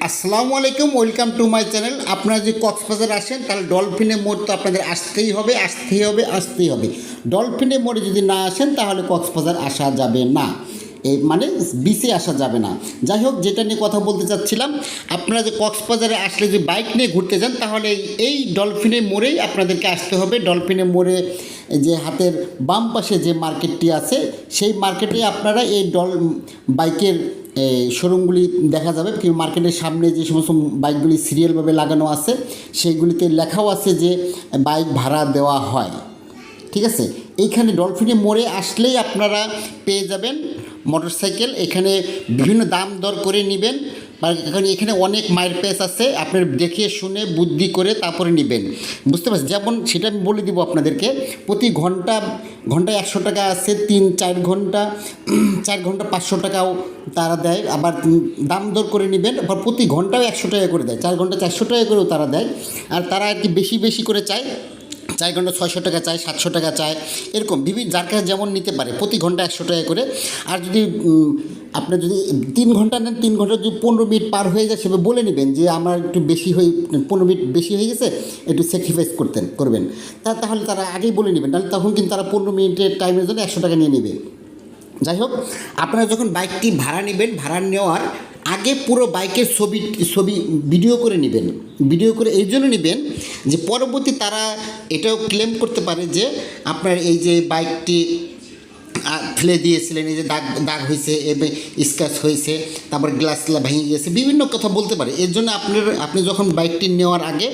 আসসালামু আলাইকুম, welcome to my channel. আপনারা যদি কক্সবাজার আসেন, তাহলে ডলফিনের মোড় তো আপনাদের আসতেই হবে আসতেই হবে আসতেই হবে। ডলফিনের মোড়ে যদি না আসেন, তাহলে কক্সবাজার আসা যাবে না। এই মানে বিচে আসা যাবে না। যাই হোক, যেটা নিয়ে কথা বলতে চাচ্ছিলাম, আপনারা যে কক্সবাজারে আসলে যে বাইক নিয়ে ঘুরতে যান, তাহলে এই- ডলফিনের মোড়েই আপনাদেরকে আসতে হবে। ডলফিনের মোড়ে যে হাতের বাম পাশে যে মার্কেটটি আছে, সেই মার্কেটে আপনারা এই ডল বাইকের শোরুমগুলি দেখা যাবে কি মার্কেটের সামনে যে সমস্ত বাইকগুলি সিরিয়ালভাবে লাগানো আছে, সেইগুলিতে লেখাও আছে যে বাইক ভাড়া দেওয়া হয়। ঠিক আছে? এইখানে ডলফিনে মোড়ে আসলেই আপনারা পেয়ে যাবেন মোটরসাইকেল। এখানে বিভিন্ন দাম দর করে নেবেন। এখানে এখানে অনেক মায়ের পেস আছে। আপনার দেখে শুনে, বুদ্ধি করে তারপরে নেবেন। বুঝতে পারছেন? যেমন সেটা আমি বলে দিব আপনাদেরকে, প্রতি ঘণ্টা ঘন্টায় একশো টাকা আছে, তিন, চার ঘণ্টা চার ঘণ্টা পাঁচশো টাকাও তারা দেয়। আবার দাম দর করে নেবেন, আবার প্রতি ঘন্টাও একশো টাকা করে দেয়, চার ঘণ্টা চারশো টাকা করেও তারা দেয়। আর তারা আর কি বেশি বেশি করে চায় চার ঘণ্টা ছয়শো টাকা চায় সাতশো টাকা চায় এরকম বিভিন্ন যার কাছে যেমন নিতে পারে, প্রতি ঘণ্টা একশো টাকা করে। আর যদি আপনি যদি তিন ঘণ্টা নেন, তিন ঘণ্টা যদি পনেরো মিনিট পার হয়ে যায়, সেভাবে বলে নেবেন যে আমার একটু বেশি হয়ে, পনেরো মিনিট বেশি হয়ে গেছে, একটু স্যাক্রিফাইস করতেন, করবেন। তা তাহলে তারা আগেই বলে নেবেন তাহলে তখন কিন্তু তারা পনেরো মিনিটের টাইমের জন্য একশো টাকা নিয়ে নেবে। যাই হোক, আপনারা যখন বাইকটি ভাড়া নেবেন, ভাড়া নেওয়ার আগে পুরো বাইকের ছবি ছবি ভিডিও করে নেবেন। ভিডিও করে এই জন্য নেবেন যে পরবর্তী তারা এটাও ক্লেম করতে পারে যে আপনার এই যে বাইকটি ফেলে দিয়েছিলেন, এই যে দাগ দাগ হয়েছে স্ক্র্যাচ হয়েছে, তারপর গ্লাস ভেঙে গেছে, বিভিন্ন কথা বলতে পারে। এর জন্য আপনার, আপনি যখন বাইকটি নেওয়ার আগে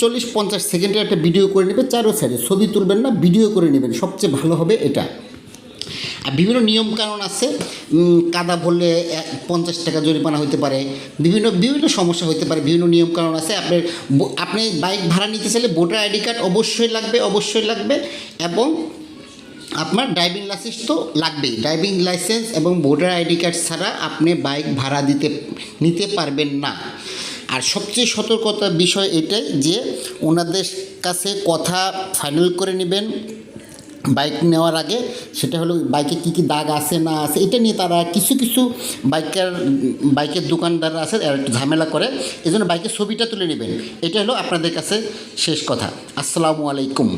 চল্লিশ পঞ্চাশ সেকেন্ডের একটা ভিডিও করে নেবেন, চারো সাইডে ছবি তুলবেন না ভিডিও করে নেবেন, সবচেয়ে ভালো হবে এটা। বিভিন্ন নিয়মকানুন আছে। কাদা ভরলে পঞ্চাশ টাকা জরিমানা হতে পারে। বিভিন্ন বিভিন্ন সমস্যা হতে পারে, বিভিন্ন নিয়মকানুন আছে। আপনার আপনি বাইক ভাড়া নিতে চাইলে ভোটার আইডি কার্ড অবশ্যই লাগবে অবশ্যই লাগবে এবং আপনার ড্রাইভিং লাইসেন্স তো লাগবেই। ড্রাইভিং লাইসেন্স এবং ভোটার আইডি কার্ড ছাড়া আপনি বাইক ভাড়া দিতে, নিতে পারবেন না। আর সবচেয়ে সতর্কতার বিষয় এটাই যে ওনাদের কাছে কথা ফাইনাল করে নেবেন। বাইক নেওয়ার আগে সেটা হলো বাইকে কী কী দাগ আছে, না আছে, এটা নিয়ে তারা কিছু কিছু বাইকের বাইকের দোকানদাররা আছে একটু ঝামেলা করে এই জন্য বাইকের ছবিটা তুলে নেবেন। এটা হলো আপনাদের কাছে শেষ কথা। আসসালামু আলাইকুম।